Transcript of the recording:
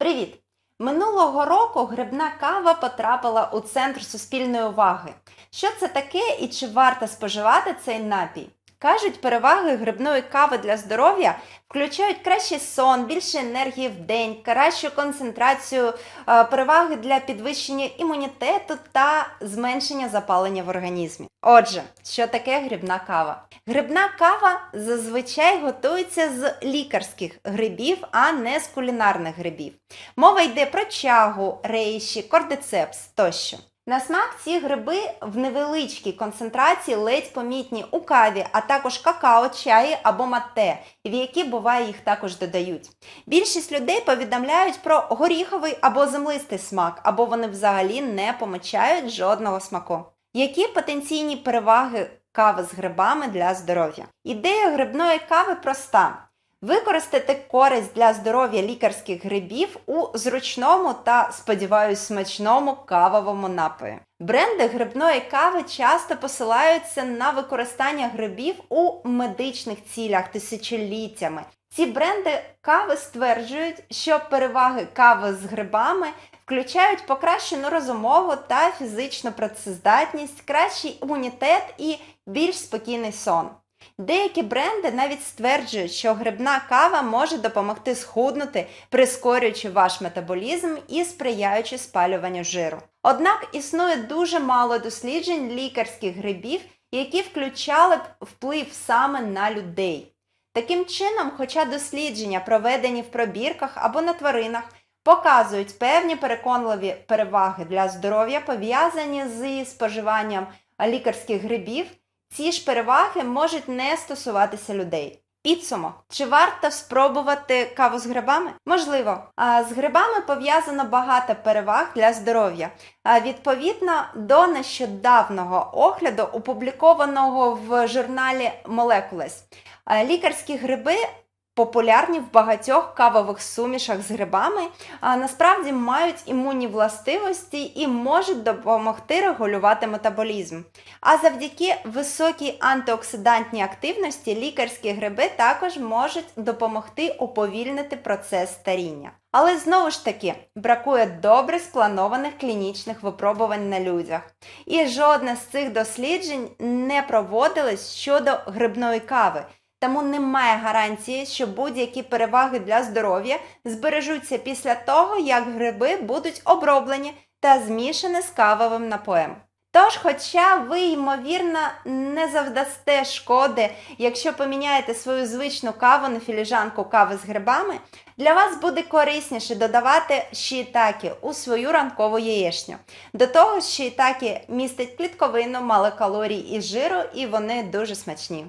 Привіт! Минулого року грибна кава потрапила у центр суспільної уваги. Що це таке і чи варто споживати цей напій? Кажуть, переваги грибної кави для здоров'я включають кращий сон, більше енергії в день, кращу концентрацію, е, переваги для підвищення імунітету та зменшення запалення в організмі. Отже, що таке грибна кава? Грибна кава зазвичай готується з лікарських грибів, а не з кулінарних грибів. Мова йде про чагу, рейші, кордицепс тощо. На смак ці гриби в невеличкій концентрації ледь помітні у каві, а також какао, чаї або мате, в які буває їх також додають. Більшість людей повідомляють про горіховий або землистий смак, або вони взагалі не помічають жодного смаку. Які потенційні переваги кави з грибами для здоров'я? Ідея грибної кави проста. Використати користь для здоров'я лікарських грибів у зручному та, сподіваюсь, смачному кавовому напої. Бренди грибної кави часто посилаються на використання грибів у медичних цілях тисячоліттями. Ці бренди кави стверджують, що переваги кави з грибами включають покращену розумову та фізичну працездатність, кращий імунітет і більш спокійний сон. Деякі бренди навіть стверджують, що грибна кава може допомогти схуднути, прискорюючи ваш метаболізм і сприяючи спалюванню жиру. Однак існує дуже мало досліджень лікарських грибів, які включали б вплив саме на людей. Таким чином, хоча дослідження, проведені в пробірках або на тваринах, показують певні переконливі переваги для здоров'я, пов'язані зі споживанням лікарських грибів, ці ж переваги можуть не стосуватися людей. Підсумок, чи варто спробувати каву з грибами? Можливо, а з грибами пов'язано багато переваг для здоров'я. Відповідно до нещодавного огляду, опублікованого в журналі Molecules, лікарські гриби популярні в багатьох кавових сумішах з грибами, а насправді мають імунні властивості і можуть допомогти регулювати метаболізм. А завдяки високій антиоксидантній активності лікарські гриби також можуть допомогти уповільнити процес старіння. Але знову ж таки бракує добре спланованих клінічних випробувань на людях. І жодне з цих досліджень не проводилось щодо грибної кави. Тому немає гарантії, що будь-які переваги для здоров'я збережуться після того, як гриби будуть оброблені та змішані з кавовим напоєм. Тож, хоча ви, ймовірно, не завдасте шкоди, якщо поміняєте свою звичну каву на філіжанку кави з грибами, для вас буде корисніше додавати шиїтакі у свою ранкову яєчню. До того ж, шиїтакі містять клітковину, мало калорій і жиру, і вони дуже смачні.